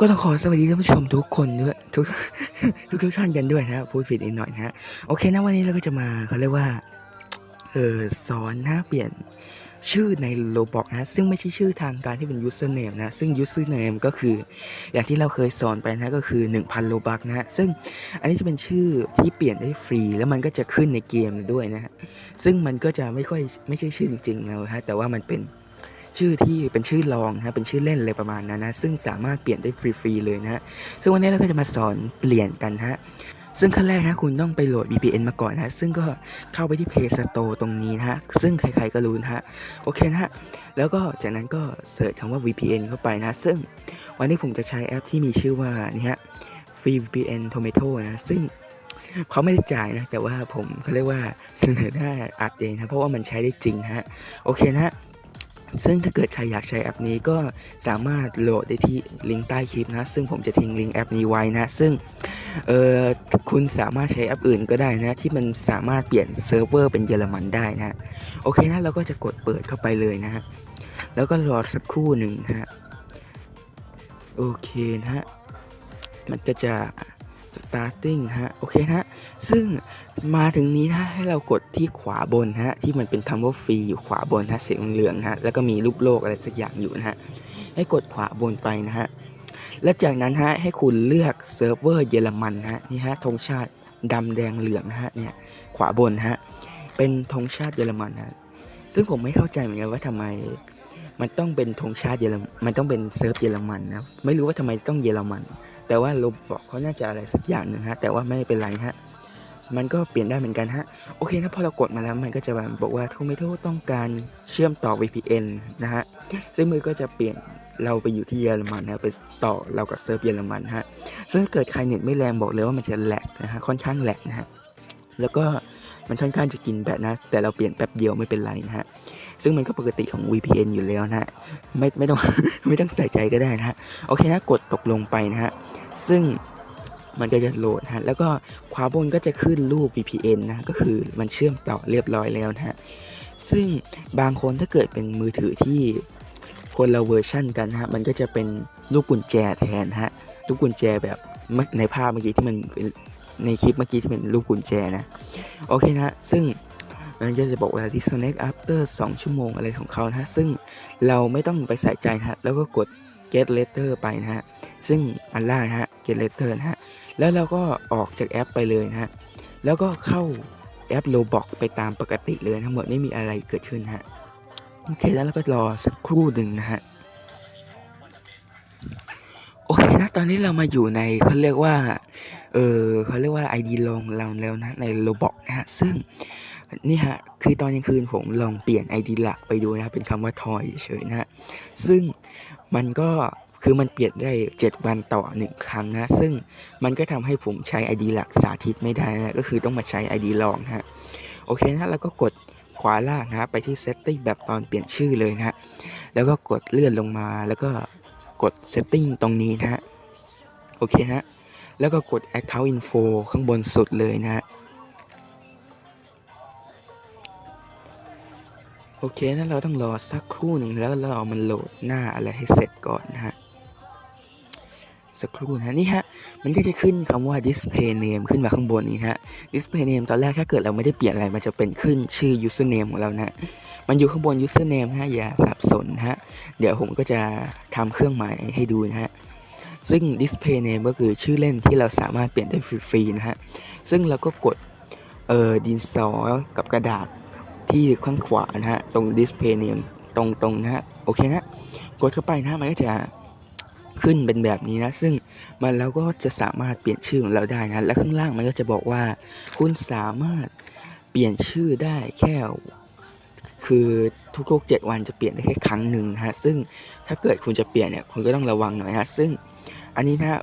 ก็ต้องขอสวัสดีท่านผู้ชมทุกคนด้วยทุกทุกทุกท่านกันด้วยนะพูดผิดนิดหน่อยนะโอเคนะวันนี้เราก็จะมาเขาเรียกว่าเออสอนนะเปลี่ยนชื่อในโลบอกนะ ซึ่งไม่ใช่ชื่อทางการที่เป็น username นะ ซึ่ง username ก็คือ อย่างที่เราเคยสอนไปนะก็คือ 1,000 โลบักนะ ซึ่งอันนี้จะเป็นชื่อที่เปลี่ยนได้ฟรี แล้วมันก็จะขึ้นในเกมด้วยนะฮะซึ่งมันก็จะไม่ค่อยไม่ใช่ชื่อจริงๆแล้วฮะแต่ว่ามันเป็น ชื่อที่เป็นชื่อรองนะเป็นชื่อเล่นอะไรประมาณนั้นนะซึ่งสามารถเปลี่ยนได้ฟรีๆเลยนะฮะซึ่งวันนี้เราก็จะมาสอนเปลี่ยนกันฮะซึ่งขั้นแรกนะคุณต้องไปโหลด VPN มาก่อนนะซึ่งก็เข้าไปที่ Play Store ตรงนี้นะฮะซึ่งใครๆก็รู้นะฮะโอเคนะฮะแล้วก็จากนั้นก็เสิร์ชคำว่า VPN เข้าไปนะซึ่งวันนี้ผมจะใช้แอปที่มีชื่อว่านี่ฮะ Free VPN Tomato นะซึ่งเขาไม่ได้จ่ายนะ แต่ว่าผมเขาเรียกว่าเสนอหน้าอัดเองนะ เพราะว่ามันใช้ได้จริงนะฮะ โอเคนะฮะ ซึ่งถ้าเกิดใครอยากใช้แอปนี้ก็สามารถโหลดได้ที่ลิงก์ใต้คลิปนะ ซึ่งผมจะทิ้งลิงก์แอปนี้ไว้นะ ซึ่งเออคุณสามารถใช้แอปอื่นก็ได้นะ ที่มันสามารถเปลี่ยนเซิร์ฟเวอร์เป็นเยอรมันได้นะ โอเคนะเราก็จะกดเปิดเข้าไปเลยนะฮะแล้วก็รอสักครู่หนึ่งนะฮะโอเคนะฮะมันก็จะ starting ฮะ โอเคนะฮะ ซึ่งมาถึงนี้นะให้เรากดที่ขวาบนนะฮะ ที่มันเป็นคำว่าฟรีอยู่ขวาบนนะสีเหลืองนะฮะ แล้วก็มีรูปโลกอะไรสักอย่างอยู่นะฮะ ให้กดขวาบนไปนะฮะ และจากนั้นฮะ ให้คุณเลือกเซิร์ฟเวอร์เยอรมันนะฮะ นี่ฮะธงชาติดำแดงเหลืองนะฮะ เนี่ย ขวาบนนะฮะ เป็นธงชาติเยอรมันนะซึ่งผมไม่เข้าใจเหมือนกันว่าทำไมมันต้องเป็นธงชาติเยอรมันมันต้องเป็นเซิร์ฟเยอรมันนะ ไม่รู้ว่าทำไมต้องเยอรมัน แต่ว่าโรบอกเขาน่าจะอะไรสักอย่างหนึ่งฮะ แต่ว่าไม่เป็นไรฮะ มันก็เปลี่ยนได้เหมือนกันฮะ โอเคนะพอเรากดมาแล้วมันก็จะบบอกว่า Tomato ต้องการเชื่อมต่อ VPN นะฮะ ซึ่งมือก็จะเปลี่ยนเราไปอยู่ที่เยอรมันนะไปต่อเรากับเซิร์ฟเยอรมันฮะ ซึ่งเกิดใครเน็ตไม่แรงบอกเลยว่ามันจะแหลกนะฮะค่อนข้างแหลกนะฮะ แล้วก็มันค่อนข้างจะกินแบตนะ แต่เราเปลี่ยนแป๊บเดียวไม่เป็นไรนะฮะ ซึ่งมันก็ปกติของ VPN อยู่แล้วนะฮะไม่ไม่ต้องไม่ต้องใส่ใจก็ได้นะฮะโอเคนะกดตกลงไปนะฮะซึ่งมันก็จะโหลดฮะแล้วก็ขวาบนก็จะขึ้นรูป VPN นะก็คือมันเชื่อมต่อเรียบร้อยแล้วนะฮะซึ่งบางคนถ้าเกิดเป็นมือถือที่คนละเวอร์ชั่นกันฮะมันก็จะเป็นลูกกุญแจแทนฮะลูกกุญแจแบบในภาพเมื่อกี้ที่มันในคลิปเมื่อกี้ที่เป็นลูกกุญแจนะโอเคนะซึ่ง มันก็จะบอกว่า disconnect after 2 ชั่วโมงอะไรของเขานะฮะซึ่งเราไม่ต้องไปใส่ใจนะฮะแล้วก็กด get letter ไปนะฮะซึ่งอันล่างนะฮะ get letter นะฮะแล้วเราก็ออกจากแอปไปเลยนะฮะแล้วก็เข้าแอป Roblox ไปตามปกติเลยทั้งหมดไม่มีอะไรเกิดขึ้นฮะโอเคแล้วเราก็รอสักครู่หนึ่งนะฮะโอเคนะตอนนี้เรามาอยู่ในเขาเรียกว่า เออเขาเรียกว่า ID ลองเราแล้วนะใน Roblox นะฮะซึ่ง นี่ฮะ คือตอนกลางคืนผมลองเปลี่ยน ID หลักไปดูนะเป็นคำว่าทอยเฉยนะฮะซึ่งมันก็คือมันเปลี่ยนได้ 7 วันต่อ 1 ครั้งนะ ซึ่งมันก็ทำให้ผมใช้ ID หลักสาธิตไม่ได้นะ ก็คือต้องมาใช้ ID ลองนะฮะ โอเคนะแล้วก็กดขวาล่างนะไปที่ Setting แบบตอนเปลี่ยนชื่อเลยนะแล้วก็กดเลื่อนลงมาแล้วก็กด Setting ตรงนี้นะฮะโอเคนะแล้วก็กด Account Info ข้างบนสุดเลยนะ โอเคนะเราต้องรอสักครู่หนึ่งแล้วเราเอามันโหลดหน้าอะไรให้เสร็จก่อนนะฮะ สักครู่นะนี่ฮะ มันก็จะขึ้นคำว่า display name ขึ้นมาข้างบนนี้นะฮะ display name ตอนแรกถ้าเกิดเราไม่ได้เปลี่ยนอะไร มันจะเป็นขึ้นชื่อ username ของเรานะ มันอยู่ข้างบน username ฮะอย่าสับสนนะฮะ เดี๋ยวผมก็จะทำเครื่องหมายให้ดูนะฮะซึ่ง display name ก็คือชื่อเล่นที่เราสามารถเปลี่ยนได้ฟรีๆนะฮะ ซึ่งเราก็กดเออดินสอกับกระดาษ ที่ข้างขวานะฮะ ตรง display name ตรงตรงๆนะฮะ โอเคนะกดเข้าไปนะมันก็จะขึ้นเป็นแบบนี้นะ ซึ่งมันเราก็จะสามารถเปลี่ยนชื่อของเราได้นะ และข้างล่างมันก็จะบอกว่า คุณสามารถเปลี่ยนชื่อได้แค่คือทุกๆ 7 วันจะเปลี่ยนได้แค่ครั้งหนึ่งนะฮะ ซึ่งถ้าเกิดคุณจะเปลี่ยนเนี่ยคุณก็ต้องระวังหน่อยฮะ ซึ่งอันนี้นะ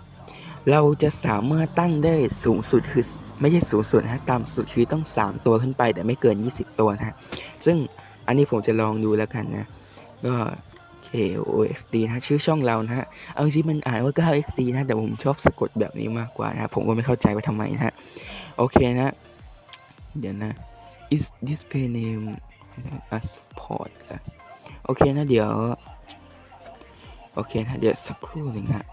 เราจะสามารถตั้งได้สูงสุดคือไม่ใช่สูงสุดนะฮะต่ำสุดคือต้อง 3 ตัวขึ้นไปแต่ไม่เกิน 20 ตัวนะฮะซึ่งอันนี้ผมจะลองดูแล้วกันนะ ก็ KOXD นะชื่อช่องเรานะฮะเอาจริงมันอ่านว่า 9XD นะ แต่ผมชอบสะกดแบบนี้มากกว่านะผมก็ไม่เข้าใจว่าทำไมนะฮะโอเคนะ เดี๋ยวนะ is display name not support โอเคนะเดี๋ยว โอเคนะเดี๋ยวสักครู่หนึ่งนะ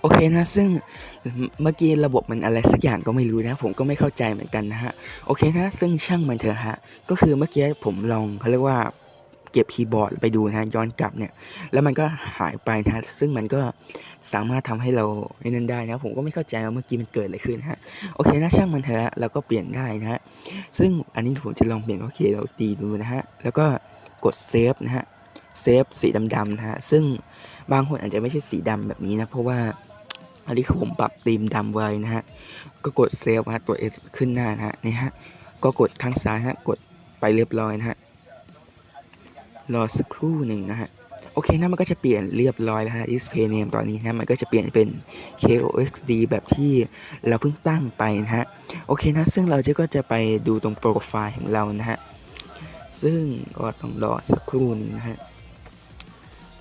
โอเคนะซึ่งเมื่อกี้ระบบมันอะไรสักอย่างก็ไม่รู้นะ ผมก็ไม่เข้าใจเหมือนกันนะฮะโอเคนะซึ่งช่างมันเถอะฮะก็คือเมื่อกี้ผมลองเขาเรียกว่าเก็บคีย์บอร์ดไปดูนะย้อนกลับเนี่ย แล้วมันก็หายไปนะซึ่งมันก็สามารถทำให้เราไอ้นั่นได้นะ ผมก็ไม่เข้าใจว่าเมื่อกี้มันเกิดอะไรขึ้นฮะโอเคนะช่างมันเถอะเราก็เปลี่ยนได้นะฮะซึ่งอันนี้ผมจะลองเปลี่ยนโอเคเราตีดูนะฮะแล้วก็กดเซฟนะฮะเซฟสีดำๆนะฮะซึ่งบางคนอาจจะไม่ใช่สีดำแบบนี้นะ เพราะว่า อันนี้คือผมปรับธีมดำไว้นะฮะ ก็กดเซฟฮะตัว S ขึ้นหน้านะฮะนี่ฮะ ก็กดข้างซ้ายฮะ กดไปเรียบร้อยนะฮะ รอสักครู่หนึ่งนะฮะ โอเคนะมันก็จะเปลี่ยนเรียบร้อยแล้วฮะ display name ตอนนี้นะมันก็จะเปลี่ยนเป็น KOXD แบบที่เราเพิ่งตั้งไปนะฮะ โอเคนะ ซึ่งเราจะก็จะไปดูตรงโปรไฟล์ของเรานะฮะ ซึ่งก็ต้องรอสักครู่หนึ่งนะฮะ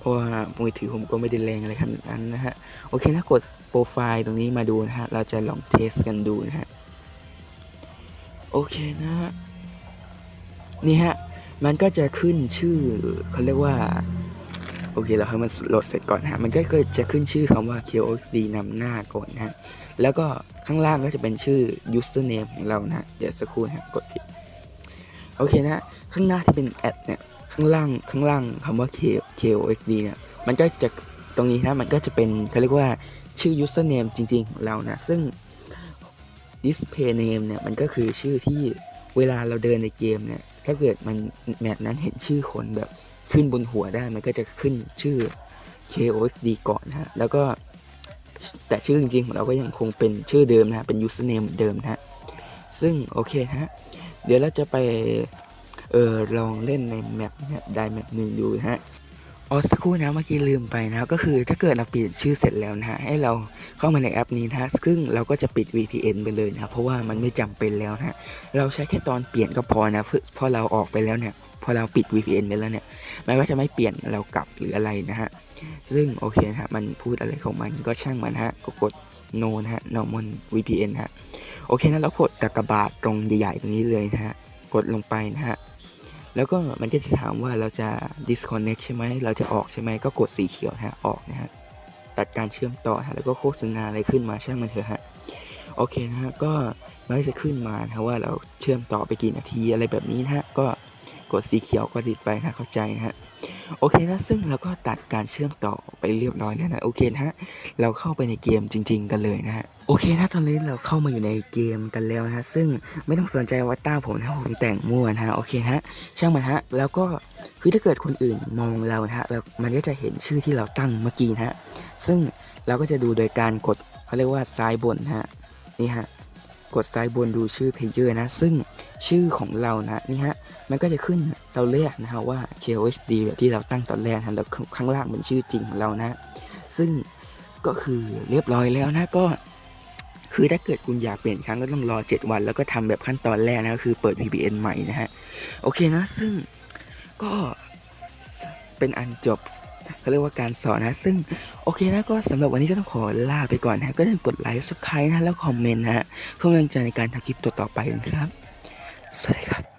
ราะว่ามือถือผมก็ไม่ได้แรงอะไรขนาดนั้นนะฮะ โอเคนะกดโปรไฟล์ตรงนี้มาดูนะฮะ เราจะลองเทสกันดูนะฮะ โอเคนะฮะ นี่ฮะ มันก็จะขึ้นชื่อเขาเรียกว่า โอเค เราให้มันโหลดเสร็จก่อนฮะ มันก็จะขึ้นชื่อคำว่า KOXD นำหน้าก่อนนะฮะ แล้วก็ข้างล่างก็จะเป็นชื่อ username ของเรานะเดี๋ยวสักครู่นะฮะกดผิด โอเคนะฮะข้างหน้าที่เป็นแอดเนี่ย ข้างล่างข้างล่างคำว่า K KOXD เนี่ยมันก็จะตรงนี้นะมันก็จะเป็นเขาเรียกว่าชื่อ username จริง ๆ เรานะซึ่ง display name เนี่ยมันก็คือชื่อที่เวลาเราเดินในเกมเนี่ยถ้าเกิดมันแมปนั้นเห็นชื่อคนแบบขึ้นบนหัวได้มันก็จะขึ้นชื่อ KOXD ก่อนนะแล้วก็แต่ชื่อจริง ๆ ของเราก็ยังคงเป็นชื่อเดิมนะเป็น username เดิมนะซึ่งโอเคนะฮะเดี๋ยวเราจะไปเออลองเล่นในแมปแมปใดแมปหนึ่งดูนะฮะ อ๋อสักครู่นะเมื่อกี้ลืมไปนะก็คือถ้าเกิดเราเปลี่ยนชื่อเสร็จแล้วนะฮะให้เราเข้ามาในแอปนี้นะฮะซึ่งเราก็จะปิด VPN ไปเลยนะเพราะว่ามันไม่จำเป็นแล้วนะเราใช้แค่ตอนเปลี่ยนก็พอนะเพื่อพอเราออกไปแล้วเนี่ยพอเราปิด VPN ไปแล้วเนี่ยมันก็จะไม่เปลี่ยนเรากลับหรืออะไรนะฮะซึ่งโอเคนะฮะมันพูดอะไรของมันก็ช่างมันฮะก็กด no นะฮะ normal VPN ฮะโอเคนะเรากดกากบาทตรงใหญ่ๆตรงนี้เลยนะฮะกดลงไปนะฮะ แล้วก็มันก็จะถามว่าเราจะ disconnect ใช่ไหม เราจะออกใช่ไหม ก็กดสีเขียวฮะ ออกนะฮะ ตัดการเชื่อมต่อฮะ แล้วก็โฆษณาอะไรขึ้นมาช่างมันเถอะฮะ โอเคนะฮะ ก็มันก็จะขึ้นมานะฮะว่าเราเชื่อมต่อไปกี่นาทีอะไรแบบนี้นะฮะ ก็กดสีเขียวก็ติดไปนะเข้าใจนะฮะ โอเคนะซึ่งเราก็ตัดการเชื่อมต่อไปเรียบร้อยแล้วนะโอเคนะฮะเราเข้าไปในเกมจริง ๆ กันเลยนะฮะโอเคนะตอนนี้เราเข้ามาอยู่ในเกมกันแล้วนะฮะซึ่งไม่ต้องสนใจว่าต้าผมนะผมแต่งมั่วนะฮะโอเคนะฮะช่างมันฮะแล้วก็คือถ้าเกิดคนอื่นมองเรานะฮะแล้วมันก็จะเห็นชื่อที่เราตั้งเมื่อกี้นะฮะซึ่งเราก็จะดูโดยการกดเขาเรียกว่าซ้ายบนนะฮะนี่ฮะ กดซ้ายบนดูชื่อเพลเยอร์นะ ซึ่งชื่อของเรานะนี่ฮะ มันก็จะขึ้นตอนแรกนะฮะว่า KOSD แบบที่เราตั้งตอนแรกนะแล้วข้างล่างเป็นชื่อจริงของเรานะ ซึ่งก็คือเรียบร้อยแล้วนะก็ คือถ้าเกิดคุณอยากเปลี่ยนครั้งก็ต้องรอ 7 วัน แล้วก็ทำแบบขั้นตอนแรกนะก็คือเปิด VPN ใหม่นะฮะ โอเคนะ ซึ่งก็ เป็นอันจบเขาเรียกว่าการสอนนะ ซึ่งโอเคนะก็สำหรับวันนี้ก็ต้องขอลาไปก่อนนะ ก็อย่าลืมกดไลค์สับสไครต์นะ แล้วคอมเมนต์นะฮะเพื่อเป็นกำลังใจในการทำคลิปต่อๆไปนะครับ สวัสดีครับ